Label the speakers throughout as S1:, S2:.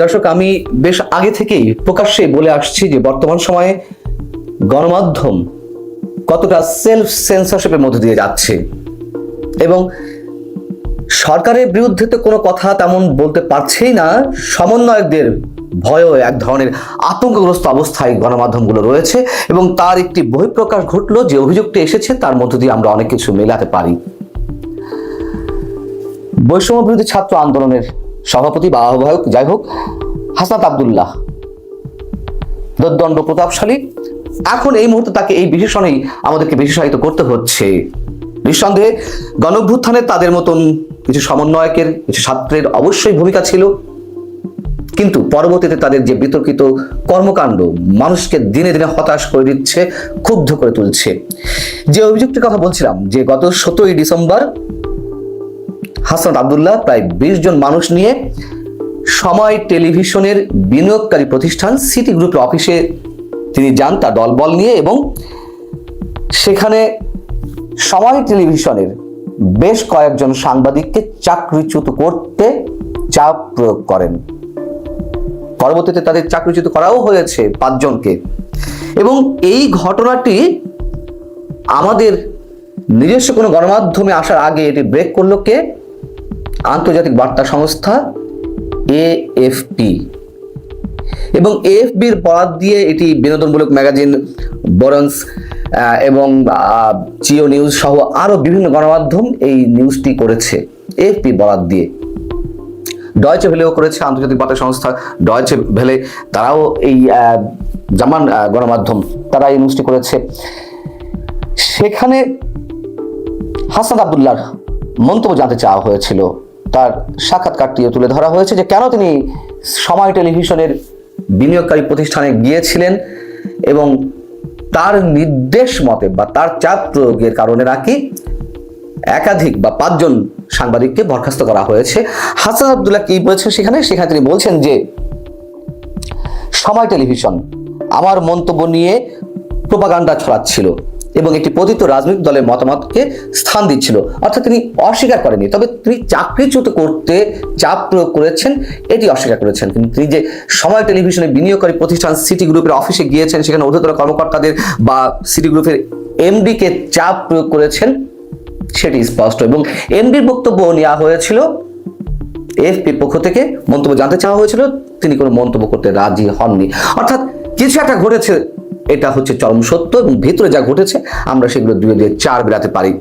S1: দর্শক, আমি বেশ আগে থেকেই প্রকাশ্যে বলে আসছি যে বর্তমান সময়ে গণমাধ্যম কতটা সেলফ সেন্সরশিপের মধ্যে দিয়ে যাচ্ছে। এবং সরকারের বিরুদ্ধে তো কোনো কথা তেমন বলতে পারছেই না। সমন্বয়কদের ভয়ও এক ধরনের আতঙ্কগ্রস্ত অবস্থায় গণমাধ্যমগুলো রয়েছে এবং তার একটি বহিঃপ্রকাশ ঘটলো যে অভিযোগটি এসেছে, তার মধ্য দিয়ে আমরা অনেক কিছু মেলাতে পারি। বৈষম্য বিরোধী ছাত্র আন্দোলনের সভাপতি বা আহ্বায়ক, যাই হোক হাসাত আবদুল্লাহ। দোদ্দণ্ড প্রতাপশালী। এখন এই মুহূর্তে তাকে এই বিশেষণেই আমাদেরকে বিশেষায়িত করতে হচ্ছে। নিঃসন্দেহে গণভ্যুত্থানে তাদের মতন কিছু সমন্বয়কের, কিছু ছাত্রের অবশ্যই ভূমিকা ছিল। কিন্তু পরবর্তীতে তাদের যে বিতর্কিত কর্মকাণ্ড মানুষকে দিনে দিনে হতাশ করে দিচ্ছে, ক্ষুব্ধ করে তুলছে। যে অভিযোগটির কথা বলছিলাম, যে গত সতেরোই ডিসেম্বর হাসান আবদুল্লাহ প্রায় বিশ জন মানুষ নিয়ে সময় টেলিভিশনের বিনিয়োগকারী প্রতিষ্ঠান সিটি গ্রুপের অফিসে তিনি যান তার দলবল নিয়ে এবং সেখানে সময় টেলিভিশনের বেশ কয়েকজন সাংবাদিককে চাকরিচ্যুত করতে চাপ প্রয়োগ করেন। পরবর্তীতে তাদের চাকরিচ্যুত করাও হয়েছে পাঁচজনকে। এবং এই ঘটনাটি আমাদের নিজস্ব কোনো গণমাধ্যমে আসার আগে এটি ব্রেক করল কে? আন্তর্জাতিক বার্তা সংস্থা এএফপি। এবং এএফবির বরাদ দিয়ে এটি বিনোদনমূলক ম্যাগাজিন, বরন্স এবং জিও নিউজ সহ আরও বিভিন্ন গণমাধ্যম এই নিউজটি করেছে, এএফপি বরাদ দিয়ে। ডয়চে ভেলেও করেছে আন্তর্জাতিক বার্তা সংস্থা। ডয়চে ভেলে তারাও এই জামান গণমাধ্যম, তারা এই নিউজটি করেছে। সেখানে হাসান আবদুল্লাহর মন্তব্য জানতে চাওয়া হয়েছিল। তার সাক্ষাৎকারটি তুলে ধরা হয়েছে যে কেন তিনি সময় টেলিভিশনের বিনিয়োগকারী প্রতিষ্ঠানে গিয়েছিলেন এবং তার নির্দেশ মতে বা তার চাপ প্রয়োগের কারণে নাকি একাধিক বা পাঁচজন সাংবাদিককে বরখাস্ত করা হয়েছে। হাসান আবদুল্লাহ কি বলেছেন সেখানে? সেখানে তিনি বলছেন যে, সময় টেলিভিশন আমার মন্তব্য নিয়ে প্রোপাগান্ডা ছড়াচ্ছিল। এবং একটি পতিত রাজনৈতিক দলের মতামতকে স্থান দিচ্ছিল। অর্থাৎ তিনি অস্বীকার করেনি তবে তিনি চাকরিচ্যুত করতে চাপ প্রয়োগ করেছেন, এটি অস্বীকার করেছেন। কিন্তু তিনি যে সময় টেলিভিশনে বিনিয়োগকারী প্রতিষ্ঠান সিটি গ্রুপের অফিসে গিয়েছেন, সেখানে ঊর্ধ্বতন কর্মকর্তাদের বা সিটি গ্রুপের এমডি কে চাপ প্রয়োগ করেছেন, সেটি স্পষ্ট। এবং এমডির বক্তব্য নেওয়া হয়েছিল এফপির পক্ষ থেকে মন্তব্য জানতে চাওয়া হয়েছিল, তিনি কোনো মন্তব্য করতে রাজি হননি। অর্থাৎ কিছু একটা ঘটেছে এটা হচ্ছে চরম সত্য এবং ভিতরে যা ঘটেছে, আমরা সেগুলো দুয়ে দিয়ে চার বেড়াতে পারি।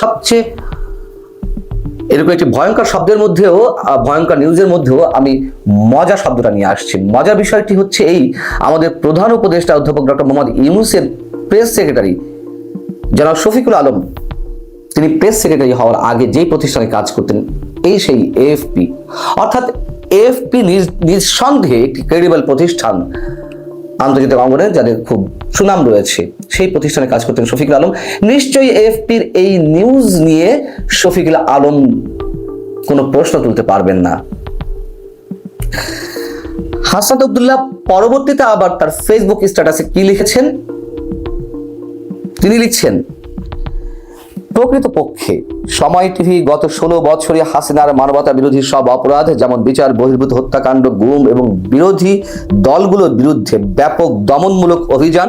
S1: সবচেয়ে এরকম একটি ভয়ঙ্কর শব্দের মধ্যেও ভয়ঙ্কর নিউজের মধ্যেও আমি মজা শব্দটা নিয়ে আসছি। মজার বিষয়টি হচ্ছে এই, আমাদের প্রধান উপদেষ্টা অধ্যাপক ডক্টর মোহাম্মদ ইউনুসের প্রেস সেক্রেটারি জনাব শফিকুল আলম। তিনি প্রেস সেক্রেটারি হওয়ার আগে যেই প্রতিষ্ঠানে কাজ করতেন, এই সেই এএফপি অর্থাৎ এএফপি নিঃসন্দেহে একটি ক্রেডিবল প্রতিষ্ঠান। আন্তর্জাতিক অঙ্গনে যাদের খুব সুনাম রয়েছে, সেই প্রতিষ্ঠানে কাজ করতেন শফিকুল আলম। নিশ্চয়ই এফপির এই নিউজ নিয়ে শফিকুল আলম কোনো প্রশ্ন তুলতে পারবেন না। হাসান আবদুল্লাহ পরবর্তীতে আবার তার ফেসবুক স্ট্যাটাসে কি লিখেছেন? তিনি লিখছেন প্রকৃতপক্ষে সময় টিভি গত ষোলো বছরে হাসিনার মানবতা বিরোধী সব অপরাধ, যেমন বিচার, বহির্ভূত হত্যাকাণ্ড, গুম এবং বিরোধী দলগুলোর বিরুদ্ধে ব্যাপক দমনমূলক অভিযান,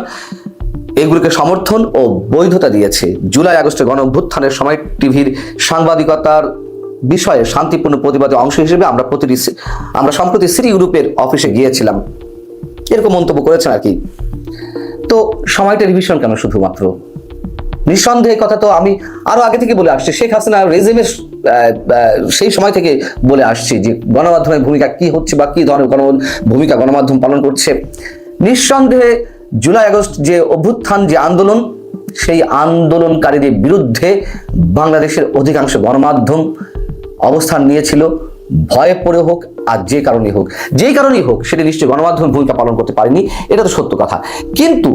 S1: এগুলোকে সমর্থন ও বৈধতা দিয়েছে। জুলাই আগস্টে গণ অভ্যুত্থানের সময় টিভির সাংবাদিকতার বিষয়ে শান্তিপূর্ণ প্রতিবাদের অংশ হিসেবে আমরা প্রতিটি আমরা সম্প্রতি সিটি ইউরোপের অফিসে গিয়েছিলাম। এরকম মন্তব্য করেছেন আর কি। তো সময় টেলিভিশন কেন শুধুমাত্র? নিঃসন্দেহে কথা তো আমি আরও আগে থেকে বলে আসছি। শেখ হাসিনা রেজিমের সেই সময় থেকে বলে আসছি যে গণমাধ্যমের ভূমিকা কি হচ্ছে বা কি ধরনের গণ, ভূমিকা গণমাধ্যম পালন করছে। নিঃসন্দেহে জুলাই আগস্ট যে অভ্যুত্থান, যে আন্দোলন, সেই আন্দোলনকারীদের বিরুদ্ধে বাংলাদেশের অধিকাংশ গণমাধ্যম অবস্থান নিয়েছিল। ভয়ে পড়ে হোক আর যে কারণেই হোক, যেই কারণেই হোক, সেটি নিশ্চয়ই গণমাধ্যমের ভূমিকা পালন করতে পারেনি। এটা তো সত্য কথা। কিন্তু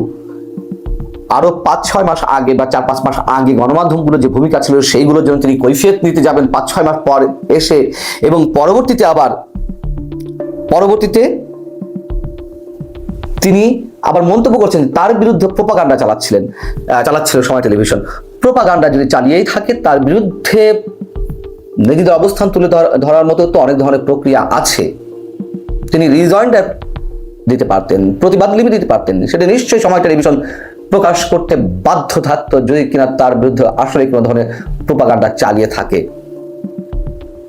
S1: আরও পাঁচ ছয় মাস আগে বা চার পাঁচ মাস আগে গণমাধ্যমগুলো যে ভূমিকা ছিল সেইগুলোর জন্য তিনি কৈফিয়ত নিতে যাবেন পাঁচ ছয় মাস পর এসে এবং পরবর্তীতে আবার, পরবর্তীতে তিনি আবার মন্তব্য করছেন, তার বিরুদ্ধে প্রোপাগান্ডা চালাচ্ছিলেন চালাচ্ছিল সময় টেলিভিশন প্রোপাগান্ডা যদি চালিয়েই থাকে, তার বিরুদ্ধে নিজেদের অবস্থান তুলে ধর- ধরার মতো তো অনেক ধরনের প্রক্রিয়া আছে। তিনি রিজয়েন্ডার দিতে পারতেন, প্রতিবাদ লিপি দিতে পারতেন, সেটা নিশ্চয়ই সময় টেলিভিশন প্রকাশ করতে বাধ্য থাকতো যদি কিনা তার বিরুদ্ধে আসলে কোনো ধরনের প্রোপাগান্ডা চালিয়ে থাকে।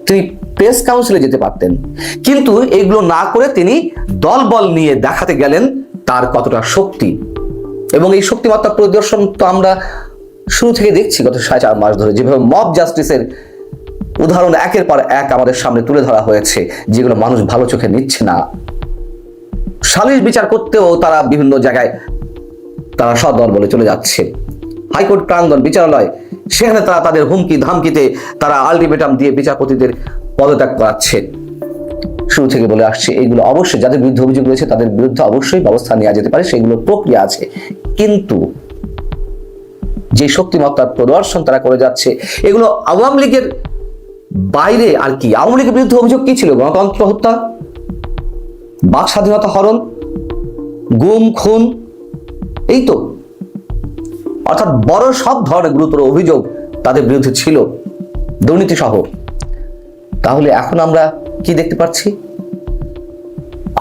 S1: তিনি প্রেস কাউন্সিলে যেতে পারতেন। কিন্তু এগুলো না করে তিনি দলবল নিয়ে দেখাতে গেলেন তার কতটা শক্তি। এবং এই শক্তিমত্তা প্রদর্শন তো আমরা শুরু থেকে দেখছি গত সাড়ে চার মাস ধরে। যেভাবে মব জাস্টিসের উদাহরণ একের পর এক আমাদের সামনে তুলে ধরা হয়েছে, যেগুলো মানুষ ভালো চোখে নিচ্ছে না। সালিশ বিচার করতেও তারা বিভিন্ন জায়গায় তারা সদল বলে চলে যাচ্ছে। হাইকোর্ট প্রাঙ্গণ বিচারালয়, সেখানে তারা তাদের হুমকি ধামকিতে তারা আলটিমেটাম দিয়ে বিচারপতিদের পদত্যাগ করাচ্ছে। শুরু থেকে বলে আসছে এইগুলো অবশ্যই যাদের বিরুদ্ধে অভিযোগ রয়েছে তাদের বিরুদ্ধে অবশ্যই ব্যবস্থা নেওয়া যেতে পারে সেগুলোর প্রক্রিয়া আছে। কিন্তু যে শক্তিমত্তার প্রদর্শন তারা করে যাচ্ছে, এগুলো আওয়ামী লীগের বাইরে আর কি? আওয়ামী লীগের বিরুদ্ধে অভিযোগ কি ছিল? গণতন্ত্র হত্যা, বাক স্বাধীনতা হরণ, গুম, খুন এই তো। অর্থাৎ বড় সব ধরনের গুরুতর অভিযোগ তাদের বিরুদ্ধে ছিল। দুর্নীতি সহ তাহলে এখন আমরা কি দেখতে পাচ্ছি?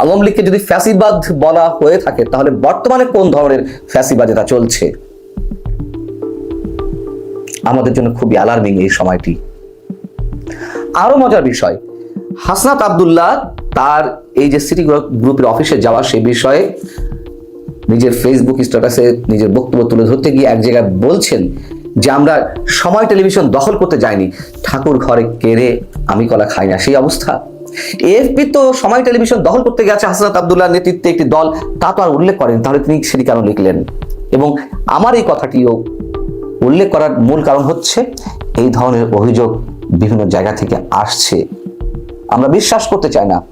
S1: আওয়ামী লীগকে যদি ফ্যাসিবাদ বলা হয়ে থাকে, তাহলে বর্তমানে কোন ধরনের ফ্যাসিবাদ এটা চলছে? আমাদের জন্য খুবই অ্যালার্মিং এই সময়টি। আরও মজার বিষয়, হাসনাত আব্দুল্লাহ তার এই যে সিটি গ্রুপের অফিসে যাওয়া সে বিষয়ে নিজের ফেসবুক স্ট্যাটাসে নিজের বক্তব্য তুলে ধরতে গিয়ে এক জায়গায় বলছেন যে, আমরা সময় টেলিভিশন দখল করতে যাইনি। ঠাকুর ঘরে কেড়ে আমি কলা খাই না। সেই অবস্থা। এএফপি তো সময় টেলিভিশন দখল করতে গেছে হাসনাত আবদুল্লাহ নেতৃত্বে একটি দল। তা তো আর উল্লেখ করেন। তাহলে তিনি সেটি কেন লিখলেন? এবং আমার এই কথাটিও উল্লেখ করার মূল কারণ হচ্ছে, এই ধরনের অভিযোগ বিভিন্ন জায়গা থেকে আসছে। আমরা বিশ্বাস করতে চাই না।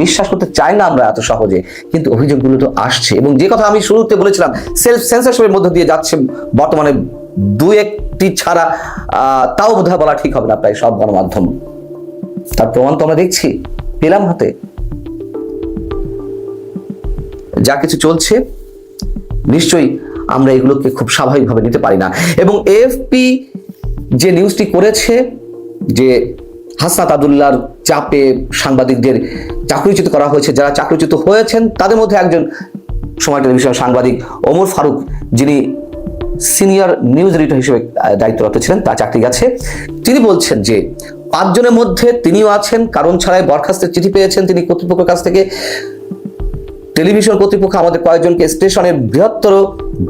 S1: বিশ্বাস করতে চাই না আমরা এত সহজে, কিন্তু অভিযোগগুলো তো আসছে। এবং যে কথা আমি শুরুতে বলেছিলাম সেলফ সেন্সারশিপের মধ্য দিয়ে যাচ্ছে বর্তমানে দু একটি ছাড়া তাও বোধহয় বলা ঠিক হবে না প্রায় সব গণমাধ্যম। তার প্রমাণ তো আমরা দেখছি, পেলাম হাতে। যা কিছু চলছে, নিশ্চয়ই আমরা এগুলোকে খুব স্বাভাবিকভাবে নিতে পারি না। এবং এএফপি যে নিউজটি করেছে, যে হাসনাত আবদুল্লাহর চাপে সাংবাদিকদের চাকরিচ্যুত করা হয়েছে, যারা চাকরিচ্যুত হয়েছেন, তাদের মধ্যে একজন সময় টেলিভিশন সাংবাদিক ওমর ফারুক, যিনি সিনিয়র নিউজ এডিটর হিসেবে দায়িত্বরত ছিলেন, তার চাকরি গেছে। তিনি বলছেন যে, পাঁচজনের মধ্যে তিনিও আছেন, কারণ ছাড়াই বরখাস্তের চিঠি পেয়েছেন তিনি কর্তৃপক্ষের কাছ থেকে। টেলিভিশন কর্তৃপক্ষ আমাদের কয়েকজনকে স্টেশনের বৃহত্তর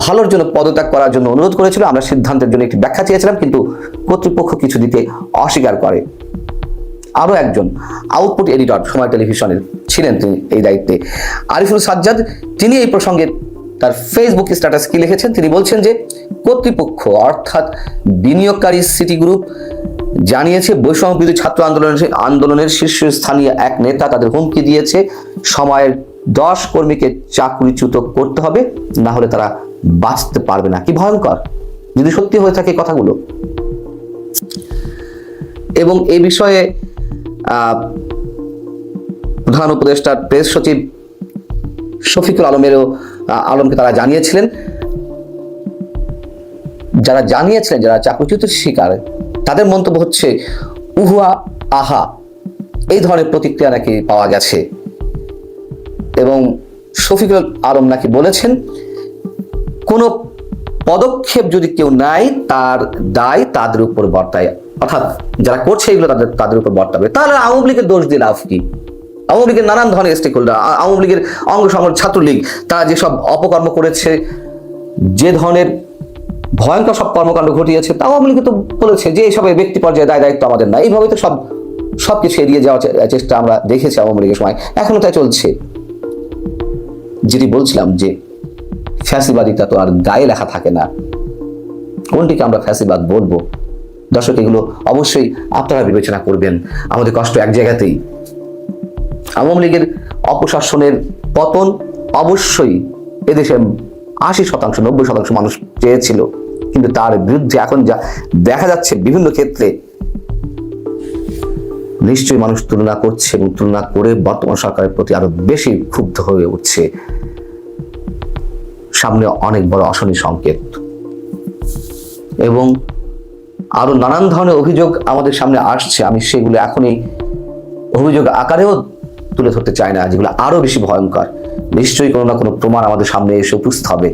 S1: ভালোর জন্য পদত্যাগ করার জন্য অনুরোধ করেছিল। আমরা সিদ্ধান্তের জন্য একটি ব্যাখ্যা চেয়েছিলাম, কিন্তু কর্তৃপক্ষ কিছু দিতে অস্বীকার করে। আরও একজন আউটপুট এডিটর সময় টেলিভিশনের ছিলেন তিনি এই দায়িত্বে। আরিফুল সাজ্জাদ, তিনি এই প্রসঙ্গে তার ফেসবুক স্ট্যাটাস কি লিখেছেন? তিনি বলছেন যে, কর্তৃপক্ষ অর্থাৎ বিনিয়োগকারী সিটি গ্রুপ জানিয়েছে, বৈষম্য বিরোধী ছাত্র আন্দোলনের আন্দোলনের শীর্ষস্থানীয় এক নেতা তাদের হুমকি দিয়েছে, সময়ের দশ কর্মীকে চাকরিচ্যুত করতে হবে, না হলে তারা বাঁচতে পারবে না। কি ভয়ঙ্কর? যদি সত্যি হয়ে থাকে কথাগুলো। এবং এ বিষয়ে প্রধান উপদেষ্টার প্রেস সচিব শফিকুল আলমেরও আলমকে তারা জানিয়েছিলেন। যারা জানিয়েছিলেন, যারা চাকরিচ্যুতির শিকার, তাদের মন্তব্য হচ্ছে উহুয়া আহা, এই ধরনের প্রতিক্রিয়া নাকি পাওয়া গেছে। এবং শফিকুল আলম নাকি বলেছেন, কোনো পদক্ষেপ যদি কেউ নেয়, তার দায় তাদের উপর বর্তায়। অর্থাৎ যারা করছে এগুলো তাদের তাদের উপর বর্তাবে। তাহলে আওয়ামী লীগের দোষ দিয়ে লাভ কি? আওয়ামী লীগের নানান ধরনের স্টেক হোল্ডার আওয়ামী লীগের অঙ্গ সংগঠন ছাত্রলীগ, তারা যেসব অপকর্ম করেছে, যে ধরনের ভয়ঙ্কর সব কর্মকাণ্ড ঘটিয়েছে, তা আওয়ামী লীগ তো বলেছে যে এইসবের ব্যক্তি পর্যায়ে দায়, দায়িত্ব আমাদের না এইভাবে তো সব, সবকিছু এড়িয়ে যাওয়ার চেষ্টা আমরা দেখেছি আওয়ামী লীগের সময়। এখনও তাই চলছে। যেটি বলছিলাম যে ফ্যাসিবাদিতা তো আর গায়ে লেখা থাকে না। কোনটিকে আমরা ফ্যাসিবাদ বলব? দর্শক, এগুলো অবশ্যই আপনারা বিবেচনা করবেন। আমাদের কষ্ট এক জায়গাতেই। আওয়ামী লীগের অপশাসনের পতন অবশ্যই এদেশে আশি শতাংশ, নব্বই শতাংশ মানুষ চেয়েছিল। কিন্তু তার বিরুদ্ধে এখন যা দেখা যাচ্ছে বিভিন্ন ক্ষেত্রে, নিশ্চয়ই মানুষ তুলনা করছে এবং তুলনা করে বর্তমান সরকারের প্রতি আরও বেশি ক্ষুব্ধ হয়ে উঠছে। সামনে অনেক বড় অশনি সংকেত। এবং আরও নানান ধরনের অভিযোগ আমাদের সামনে আসছে। আমি সেগুলো এখনই অভিযোগ আকারেও তুলে ধরতে চাই না, যেগুলো আরও বেশি ভয়ঙ্কর। নিশ্চয়ই কোনো না কোনো প্রমাণ আমাদের সামনে এসে উপস্থিত হবে।